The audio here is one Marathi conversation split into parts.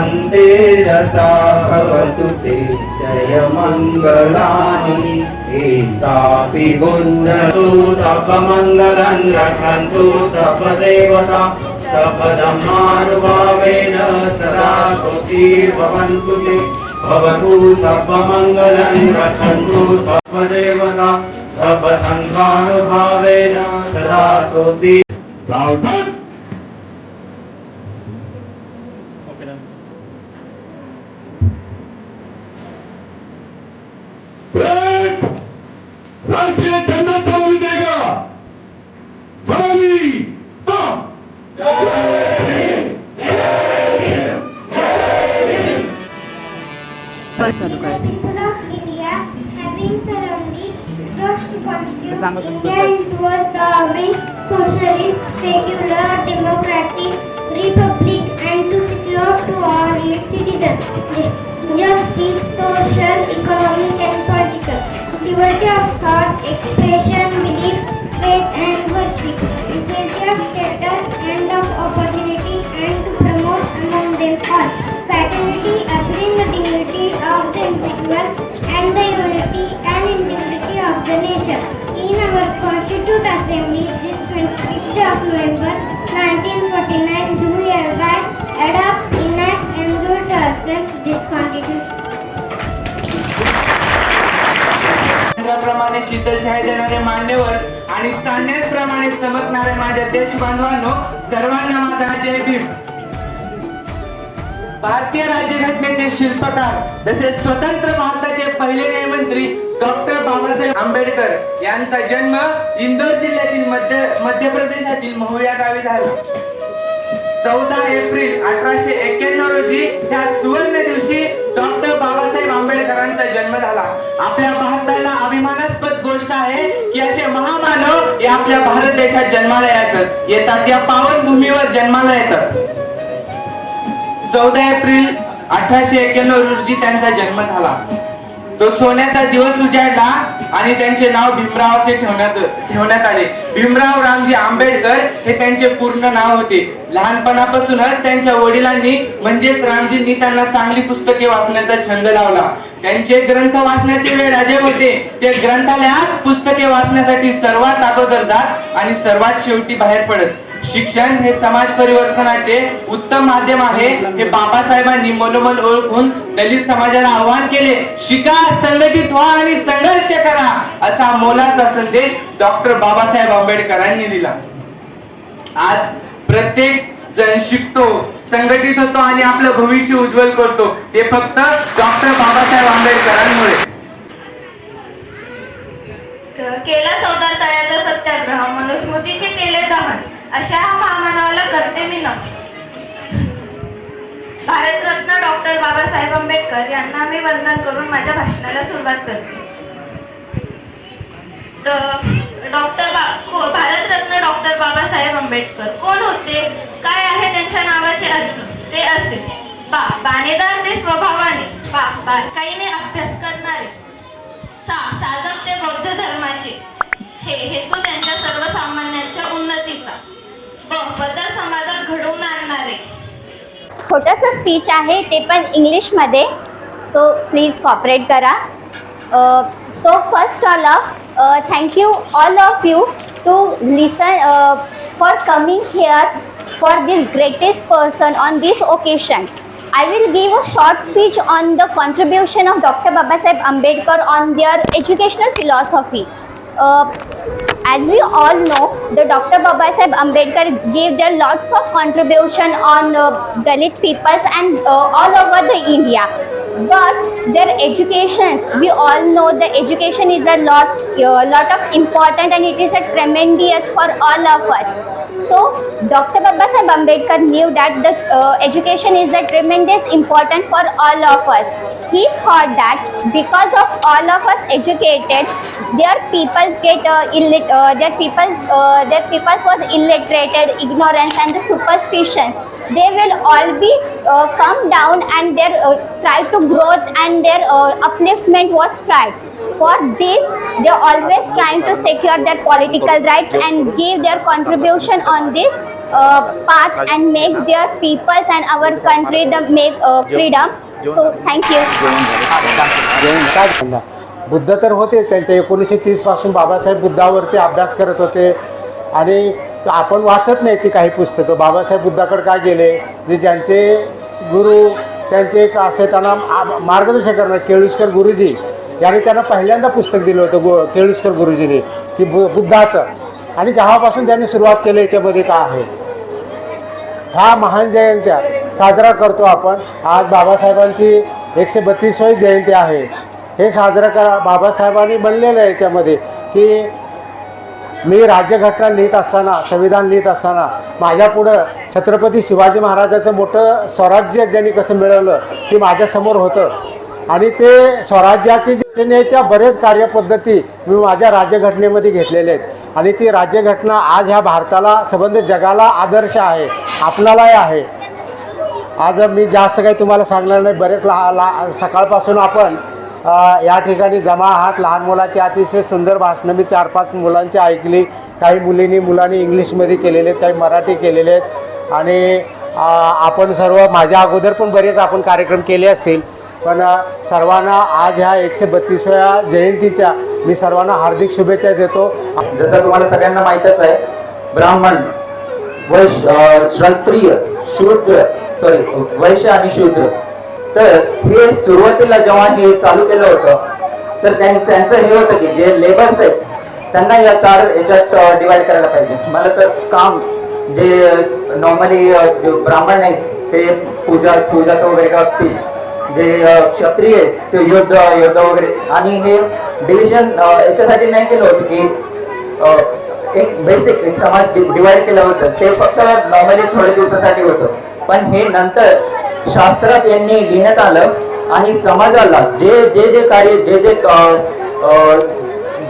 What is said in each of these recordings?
शरणं ते रसा भवतु ते जयमङ्गलानि एतापि बुन्दतु सर्वमङ्गलं रक्षन्तु सर्वदेवता सर्वधर्मानुभावेन सदा सुखी भवन्तु ते। भवतु सर्वमङ्गलं रक्षन्तु सर्वदेवता सर्वसङ्घानुभावेन सदा सुखी Assembly, is 25th of November 1949, do hereby adopt, enact and do to ourselves this Constitution. प्रमाणे शीतल छाया देणारे मान्यवर आणि चांदण्याप्रमाणे चमकणारे माझ्या देश बांधवांनो सर्वांना माझा जय भीम भारतीय राज्यघटनेचे शिल्पकार तसेच स्वतंत्र भारताचे पहिले न्यायमंत्री डॉक्टर बाबासाहेब आंबेडकर यांचा जन्म इंदोर जिल्ह्यातील मध्य मध्य प्रदेशातील महुया गावी झाला. चौदा एप्रिल अठराशे एक्क्याण्णव रोजी त्या सुवर्ण दिवशी डॉक्टर बाबासाहेब आंबेडकरांचा जन्म झाला. आपल्या भारताला अभिमानास्पद गोष्ट आहे की असे महामानव हे आपल्या भारत देशात जन्माला येतात. येतात या पावन भूमीवर जन्माला येतात. चौदा एप्रिल अठराशे एक्क्याण्णव रोजी त्यांचा जन्म झाला. तो सोन्याचा दिवस उजाडला आणि त्यांचे नाव भीमराव असे ठेवण्यात ठेवण्यात आले. भीमराव रामजी आंबेडकर हे त्यांचे पूर्ण नाव होते. लहानपणापासूनच त्यांच्या वडिलांनी म्हणजेच रामजींनी त्यांना चांगली पुस्तके वाचण्याचा छंद लावला. त्यांचे ग्रंथ वाचण्याचे वेळ अजब होते. ते ग्रंथालयात पुस्तके वाचण्यासाठी सर्वात अगोदर जात आणि सर्वात शेवटी बाहेर पडत. शिक्षण हे समाज परिवर्तनाचे उत्तम माध्यम आहे. हे बाबासाहेबांनी मनोमन ओळखून दलित समाजाला आवाहन केले. शिका संघटित व्हा आणि संघर्ष करा असा मोलाचा संदेश डॉक्टर बाबासाहेब आंबेडकरांनी दिला. आज प्रत्येक जण शिकतो संघटित होतो आणि आपलं भविष्य उज्ज्वल करतो. ते फक्त डॉक्टर बाबासाहेब आंबेडकरांमुळे. केला चौदा तळ्याचा सत्याग्रह मनुस्मृतीचे केले दहन. अशा हा महामानवाला करते मी ना. भारतरत्न डॉक्टर बाबासाहेब आंबेडकर यांना मी वंदन करून माझ्या भाषणाला सुरुवात करते. डॉक्टर बा भारतरत्न डॉक्टर बाबासाहेब आंबेडकर. कोण होते? काय आहे त्यांच्या नावाचे अर्थ? ते असे. बा बाणेदार ते स्वभावाने. बा बारकाईने अभ्यास करणारे. सा साधक ते बौद्ध धर्माचे. हे हेतू त्यांच्या सर्वसामान्यांच्या उन्नतीचा. बदल समाजात घडवून आणणारे छोटंसं स्पीच आहे ते पण इंग्लिशमध्ये सो प्लीज कॉपरेट करा so first of all thank you all of you to listen for coming here for this greatest person on this occasion I will give a short speech on the contribution of Dr. Babasaheb Ambedkar on their educational philosophy. Uh, as we all know, the Dr. Babasaheb Ambedkar gave their lots of contribution on uh, Dalit peoples and uh, all over the India. But their educations, we all know the education is a lot, uh, lot of important and it is a tremendous for all of us. So Dr. Babasaheb Ambedkar knew that the uh, education is a tremendous important for all of us. He thought that because of all of us educated, their peoples get uh, illit- uh, their peoples uh, their peoples was illiterated, ignorance and the superstitions. They will all be uh, come down and their uh, try to growth and their uh, upliftment was tried. For this, they are always trying to secure their political rights and give their contribution on this uh, path and make their peoples and our country the make uh, freedom. Thank you. Buddha तर होते त्यांच्या एकोणीसशे तीसपासून बाबासाहेब बुद्धावरती अभ्यास करत होते. आणि आपण वाचत नाही ती काही पुस्तकं. बाबासाहेब बुद्धाकडे काय गेले? जे ज्यांचे गुरु त्यांचे एक असे त्यांना आ- मार्गदर्शन करणार केळुसकर गुरुजी यांनी त्यांना पहिल्यांदा पुस्तक दिलं होतं गु केळुसकर गुरुजीने की बु बुद्धाचं. आणि तेव्हापासून त्यांनी सुरुवात केली याच्यामध्ये काय आहे? ह्या महान जयंत्या साजरा करतो आपण. आज बाबासाहेबांची एकशे बत्तीसवी जयंती आहे. हे साजरं करा. बाबासाहेबांनी बनलेलं आहे याच्यामध्ये की मी राज्यघटना लिहित असताना संविधान लिहित असताना माझ्यापुढं छत्रपती शिवाजी महाराजाचं मोठं स्वराज्य ज्यांनी कसं मिळवलं ते माझ्यासमोर होतं. आणि ते स्वराज्याची रचनेच्या बरेच कार्यपद्धती मी माझ्या राज्यघटनेमध्ये घेतलेले आहेत. आणि ती राज्यघटना आज ह्या भारताला संबंधित जगाला आदर्श आहे. आपणालाही आहे. आज मी जास्त काही तुम्हाला सांगणार नाही. बरेच लहा ला सकाळपासून आपण या ठिकाणी जमा आहात. लहान मुलाची अतिशय सुंदर भाषणं मी चार पाच मुलांची ऐकली. काही मुलींनी मुलांनी इंग्लिशमध्ये केलेले आहेत काही मराठी केलेले आहेत. आणि आपण सर्व माझ्या अगोदर पण बरेच आपण कार्यक्रम केले असतील. पण सर्वांना आज ह्या एकशे बत्तीसव्या जयंतीच्या मी सर्वांना हार्दिक शुभेच्छा देतो. जसं तुम्हाला सगळ्यांना माहीतच आहे ब्राह्मण क्षत्रिय शूद्र सॉरी वैश्य आणि शूद्र. तर हे सुरुवातीला जेव्हा हे चालू केलं होतं तर त्यांचं हे होतं की जे लेबर्स आहेत त्यांना या चार याच्यात डिवाइड करायला पाहिजे. मला तर काम जे नॉर्मली ब्राह्मण आहेत ते पूजा पूजाचं वगैरे करतील. जे क्षत्रिय आहेत ते युद्ध युद्ध वगैरे. आणि हे डिव्हिजन याच्यासाठी नाही केलं होतं की एक बेसिक एक समाज डिवाइड केलं होतं. ते फक्त नॉर्मली थोड्या दिवसासाठी होतं. पण हे नंतर शास्त्रात यांनी लिहिण्यात आलं आणि समाजाला जे जे जे कार्य जे जे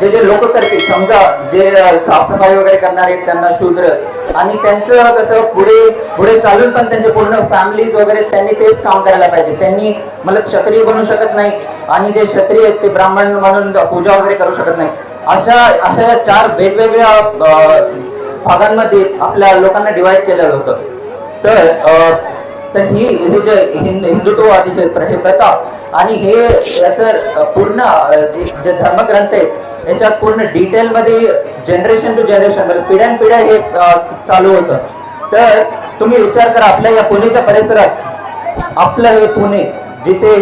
जे जे लोक करतील समजा जे साफसफाई वगैरे करणारे आहेत त्यांना शूद्र. आणि त्यांचं कसं पुढे पुढे चालून पण त्यांचे पूर्ण फॅमिलीज वगैरे त्यांनी तेच काम करायला पाहिजे. त्यांनी मला क्षत्रिय बनू शकत नाही. आणि जे क्षत्रिय आहेत ते ब्राह्मण म्हणून पूजा वगैरे करू शकत नाही. अशा अशा या चार वेगवेगळ्या भागांमध्ये आपल्या लोकांना डिवाइड केलेलं होतं. तर तर ही हे जे हिंद हिंदुत्ववादी जे हे प्रथा आणि हे याचं पूर्ण जे धर्मग्रंथ आहेत याच्यात पूर्ण डिटेलमध्ये जनरेशन टू जनरेशन म्हणजे पिढ्यानपिढ्या हे चालू होतं. तर तुम्ही विचार करा आपल्या या पुणेच्या परिसरात आपलं हे पुणे जिथे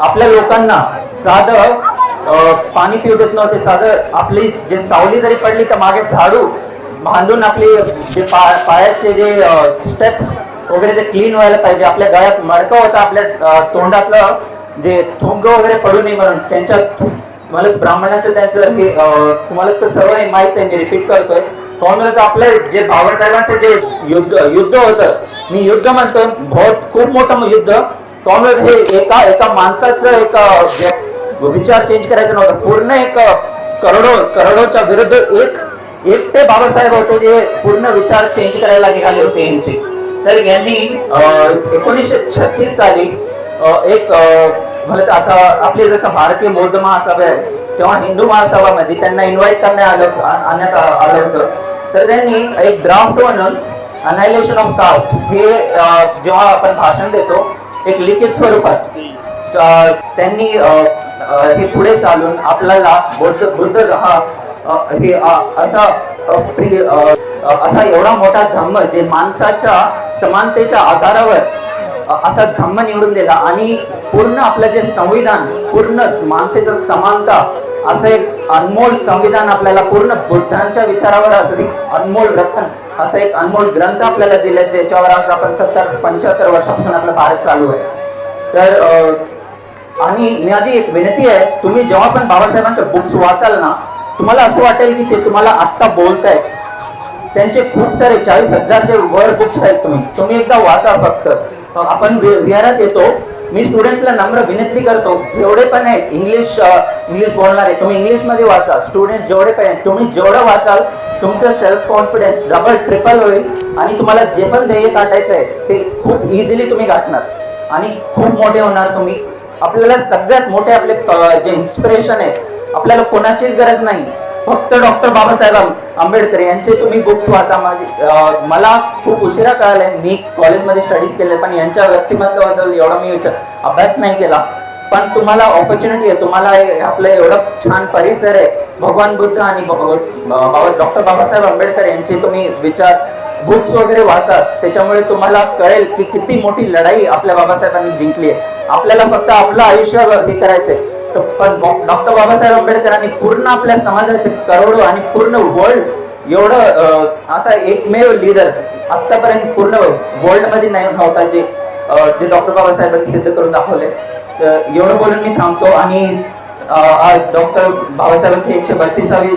आपल्या लोकांना साधं पाणी पिऊ देत नव्हते साधं आपली जे सावली जरी पडली तर मागे झाडू बांधून आपली जे पा पायाचे जे स्टेप्स वगैरे ते क्लीन व्हायला पाहिजे. आपल्या गळ्यात मडकं होतं आपल्या तोंडातलं जे थुंग वगैरे पडू नये म्हणून. त्यांच्या मला ब्राह्मणाचं त्यांचं हे तुम्हाला तर सर्व हे माहीत आहे मी रिपीट करतोय. म्हणून तर आपलं जे बाबासाहेबांचं जे युद्ध युद्ध होतं मी युद्ध म्हणतो बहुत खूप मोठं युद्ध. त्यामुळे हे एका एका माणसाचं एका व्यक्ती विचार चेंज करायचा नव्हता. पूर्ण एक करोडो करोडोच्या विरुद्ध एक एकटे बाबासाहेब होते जे पूर्ण विचार चेंज करायला निघाले होते यांचे. तर यांनी एकोणीसशे छत्तीस साली एक म्हणत आता आपले जसं भारतीय बौद्ध महासभा आहे तेव्हा हिंदू महासभामध्ये त्यांना इन्व्हाइट करण्यात आलं आणण्यात आलं होतं. तर त्यांनी एक ड्राफ्ट म्हणून अनायलेशन ऑफ कास्ट हे जेव्हा आपण भाषण देतो एक लिखित स्वरूपात त्यांनी हे पुढे चालून आपल्याला बुद्ध बुद्ध हा हे असा प्रिय असा एवढा मोठा धम्म जे माणसाच्या समानतेच्या आधारावर असा धम्म निवडून दिला आणि पूर्ण आपलं जे संविधान पूर्ण माणसेचं समानता असं एक अनमोल संविधान आपल्याला पूर्ण बुद्धांच्या विचारावर असं एक अनमोल रत्न असं एक अनमोल ग्रंथ आपल्याला दिला ज्याच्यावर आज आपण सत्तर पंच्याहत्तर वर्षापासून आपला भारत चालू आहे. तर आणि माझी एक विनंती आहे तुम्ही जेव्हा पण बाबासाहेबांच्या बुक्स वाचाल ना तुम्हाला असं वाटेल की ते तुम्हाला आत्ता बोलतायत. त्यांचे खूप सारे चाळीस हजार जे वर बुक्स आहेत तुम्ही तुम्ही एकदा वाचा फक्त. आपण वि- विहारात येतो मी स्टुडंट्सला नम्र विनंती करतो जेवढे पण आहेत इंग्लिश इंग्लिश बोलणारे तुम्ही इंग्लिशमध्ये वाचा स्टुडंट्स जेवढे पण आहेत तुम्ही जेवढं वाचाल तुमचं सेल्फ कॉन्फिडन्स डबल ट्रिपल होईल आणि तुम्हाला जे पण ध्येय गाठायचं आहे ते खूप इझिली तुम्ही गाठणार. आणि खूप मोठे होणार तुम्ही. आपल्याला सगळ्यात मोठे आपले जे इन्स्पिरेशन आहेत आपल्याला कोणाचीच गरज नाही. फक्त डॉक्टर बाबासाहेब आंबेडकर यांचे तुम्ही बुक्स वाचा. माझे मला खूप उशिरा कळालंय. मी कॉलेजमध्ये स्टडीज केले पण यांच्या व्यक्तिमत्वाबद्दल एवढा मी विचार अभ्यास नाही केला. पण तुम्हाला ऑपॉर्च्युनिटी आहे. तुम्हाला हे आपलं एवढं छान परिसर आहे. भगवान बुद्ध आणि बाबा डॉक्टर बाबासाहेब आंबेडकर यांचे तुम्ही विचार बुक्स वगैरे वाचा त्याच्यामुळे तुम्हाला कळेल की किती मोठी लढाई आपल्या बाबासाहेबांनी जिंकली आहे. आपल्याला फक्त आपलं आयुष्य हे करायचंय. तर पण डॉक्टर बाबासाहेब आंबेडकरांनी पूर्ण आपल्या समाजाचे करोडो आणि पूर्ण वर्ल्ड एवढं असा एकमेव लीडर आतापर्यंत पूर्ण वर्ल्डमध्ये नाही नव्हता जे जे डॉक्टर बाबासाहेबांनी सिद्ध करून दाखवले. तर एवढं बोलून मी थांबतो आणि आज डॉक्टर बाबासाहेबांची एकशे बत्तीसावी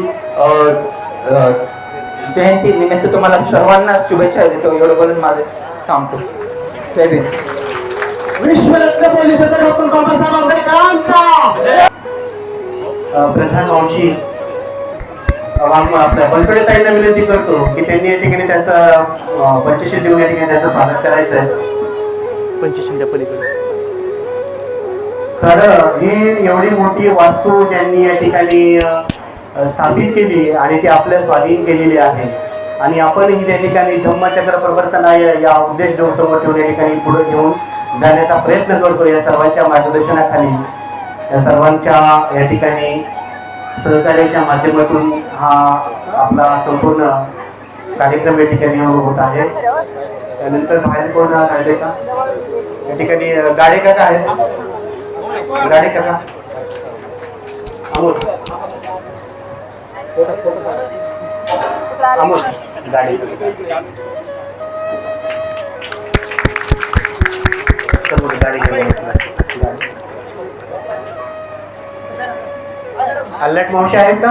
जयंती निमित्त तुम्हाला सर्वांना शुभेच्छा देतो. एवढं बोलून माझे थांबतो. जय भीम. प्रधान आम- आपल्या बनसोडे ताईंना विनंती करतो की त्यांनी या ठिकाणी त्यांचा पंचशील देऊन या ठिकाणी त्यांचं स्वागत करायचं आहे खरं ही एवढी मोठी वास्तू ज्यांनी या ठिकाणी स्थापित केली आणि ती आपल्या स्वाधीन केलेली आहे. आणि आपणही त्या ठिकाणी धम्मचक्र प्रवर्तनाय या उद्देश डोळ समोर ठेवून या ठिकाणी पुढे घेऊन जाण्याचा प्रयत्न करतो या सर्वांच्या मार्गदर्शनाखाली. या सर्वांच्या या ठिकाणी सहकार्याच्या माध्यमातून हा आपला संपूर्ण कार्यक्रम या ठिकाणी होत आहे. त्यानंतर बाहेर कोण काढले का? या ठिकाणी गाडे काका आहेत. गाडे काका. अमोल. अमोल गाडे समोर गाडी घेऊन अल्लट मावशी आहेत का?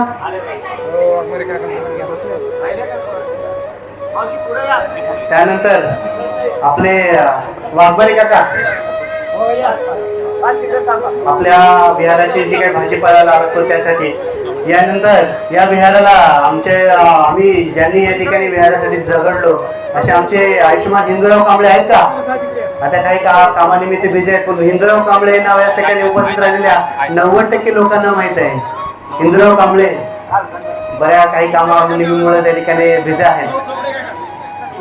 त्यानंतर आपले अं, काका. आपल्या विहाराची जी काही भाजीपाला लागतो त्यासाठी यानंतर या विहाराला आमचे आम्ही ज्यांनी या ठिकाणी विहारासाठी झगडलो असे आमचे आयुष्यमान हिंदूराव कांबळे आहेत का? आता काही का कामानिमित्त बिझी आहेत पण हिंदूराव कांबळे हे नाव या सगळ्यांनी उपस्थित राहिलेल्या नव्वद टक्के लोकांना माहीत आहे. हिंदूराव कांबळे बऱ्या काही कामानिमित्तामुळे त्या ठिकाणी बिझी आहेत.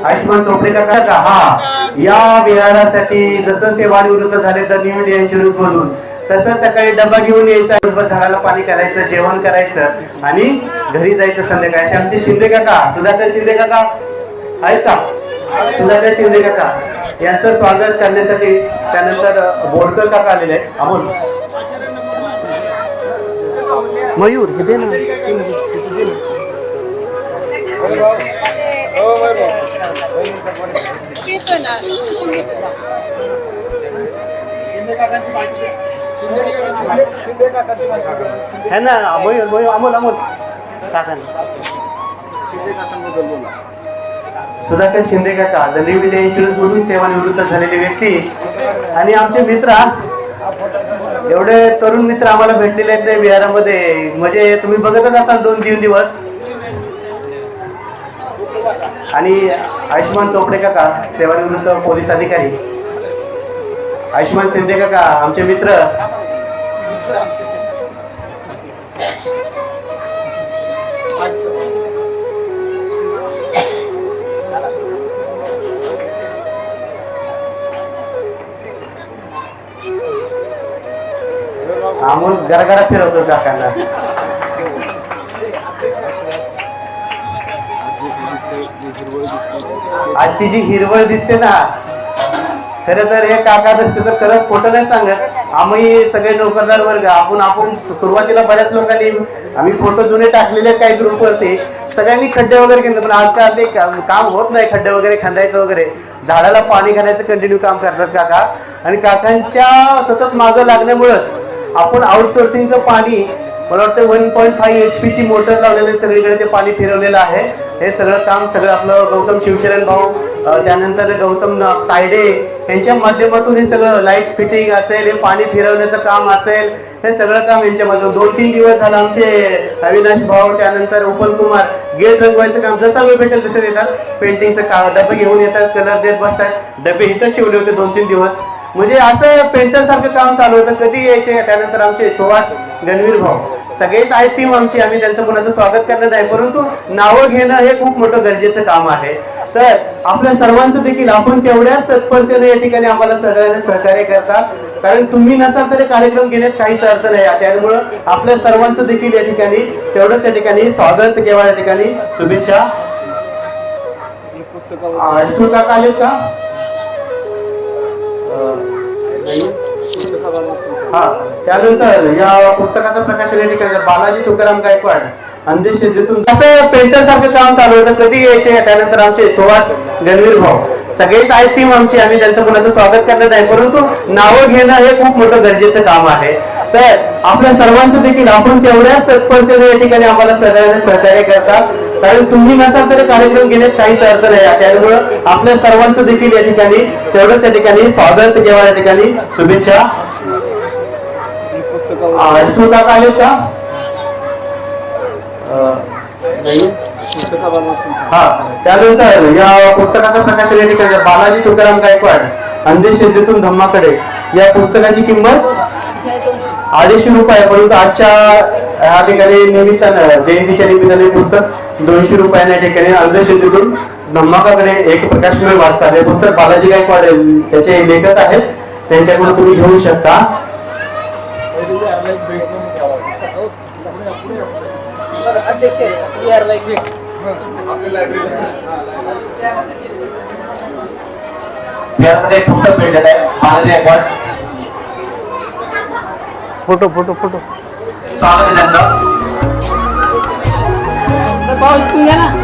आयुष्यमान चोपडेकर का? हा. या विहारासाठी जसं सेवानिवृत्त झाले तर न्यू इंडिया इन्शुरन्स मधून तसं सकाळी डबा घेऊन यायचा दिवसभर झाडाला पाणी करायचं जेवण करायचं आणि घरी जायचं संध्याकाळी. असे आमचे शिंदे काका सुधाकर शिंदे काका आहेत का? सुधाकर शिंदे काका. यांचं स्वागत करण्यासाठी त्यानंतर बोरकर काका आलेले आहेत. अमोल मयूर हे दे ना. है ना मयूर मयूर अमोल अमोल. काका. सुधाकर शिंदे काका द न्यू इंडिया इन्शुरन्स मधून सेवानिवृत्त झालेली व्यक्ती आणि आमचे मित्र. एवढे तरुण मित्र आम्हाला भेटलेले आहेत ते विहारामध्ये म्हणजे तुम्ही बघतच असाल दोन तीन दिवस. आणि आयुष्मान चोपडे काका सेवानिवृत्त पोलीस अधिकारी. आयुष्मान शिंदे काका आमचे मित्र. अमोल गरगरा फिरवतो काकांना आजची जी हिरवळ दिसते ना खरं तर हे काका नसते तर खरंच खोटं नाही सांगत. आम्ही सगळे नोकरदार वर्ग आपण आपण सुरुवातीला बऱ्याच लोकांनी आम्ही फोटो जुने टाकलेले आहेत काही ग्रुपवरती सगळ्यांनी खड्डे वगैरे केले पण आजकाल ते काम होत नाही खड्डे वगैरे खांदायचं वगैरे. झाडाला पाणी घालायचं कंटिन्यू काम करतात काका. आणि काकांच्या सतत मागं लागण्यामुळंच आपण आउटसोर्सिंगचं पाणी मला वाटतं वन पॉईंट फाईव्ह एच पीची मोटर लावलेली सगळीकडे ते पाणी फिरवलेलं आहे. हे सगळं काम सगळं आपलं गौतम शिवशरण भाऊ त्यानंतर गौतम तायडे यांच्या माध्यमातून हे सगळं लाइट फिटिंग असेल हे पाणी फिरवण्याचं काम असेल हे सगळं काम यांच्यामधून दोन तीन दिवस झालं आमचे अविनाश भाऊ त्यानंतर उपल कुमार गेट रंगवायचं काम जसा वेळ भेटेल तसं येतात. पेंटिंगचं का डबे घेऊन येतात कलर देत बसतात. डबे इथंच ठेवले होते दोन तीन दिवस. म्हणजे असं पेंटर सारखं काम चालू होतं कधी यायचे त्यानंतर आमचे सुहास गणवीर भाऊ. सगळेच आहेत टीम आमची आम्ही त्यांचं कुणाचं स्वागत करणार नाही परंतु नावं घेणं हे खूप मोठं गरजेचं काम आहे. तर आपल्या सर्वांचं देखील आपण तेवढ्याच तत्परतेने या ठिकाणी आम्हाला सगळ्यांना सहकार्य करतात कारण तुम्ही नसाल तर कार्यक्रम घेण्यात काहीच अर्थ नाही. त्यामुळं आपल्या सर्वांचं देखील या ठिकाणी तेवढंच या ठिकाणी स्वागत किंवा या ठिकाणी शुभेच्छा. आलेत का? हा त्यानंतर या पुस्तकाचं प्रकाशन या ठिकाणी बालाजी तुकाराम गायकवाड अंधश्रद्धेतून असं पेंटर सारखं काम चालू होतं कधी यायचे? त्यानंतर आमचे सुहास गणवीर भाऊ. सगळेच आहेत टीम आमची आम्ही त्यांचं कुणाचं स्वागत करणार नाही परंतु नावं घेणं हे खूप मोठं गरजेचं काम आहे. तर आपल्या सर्वांचं देखील आपण तेवढ्याच तत्परतेने या ठिकाणी आम्हाला सगळ्यांना सहकार्य करतात. कारण तुम्ही नसाल तर कार्यक्रम घेण्यात काहीच अर्थ नाही. त्यामुळं आपल्या सर्वांचं देखील या ठिकाणी तेवढंच या ठिकाणी स्वागत किंवा या ठिकाणी शुभेच्छा. अडसूळ काका आलेत का? हा त्यानंतर या पुस्तकाचं प्रकाशन या ठिकाणी बालाजी तुकाराम गायकवाड अंधश्रद्धेतून धम्माकडे. या पुस्तकाची किंमत अडीचशे रुपये परंतु आजच्या या ठिकाणी निमित्तानं जयंतीच्या निमित्ताने पुस्तक दोनशे रुपयाने या ठिकाणी अंधश्रद्धेतून धम्माकाकडे एक प्रकाशमय वाटचाल हे पुस्तक बालाजी गायकवाड त्याचे लेखक आहेत. त्यांच्याकडून तुम्ही घेऊ शकता. यामध्ये फोटो पेडलेला आहे Balaji Gaikwad photo photo photo स्वागत आहे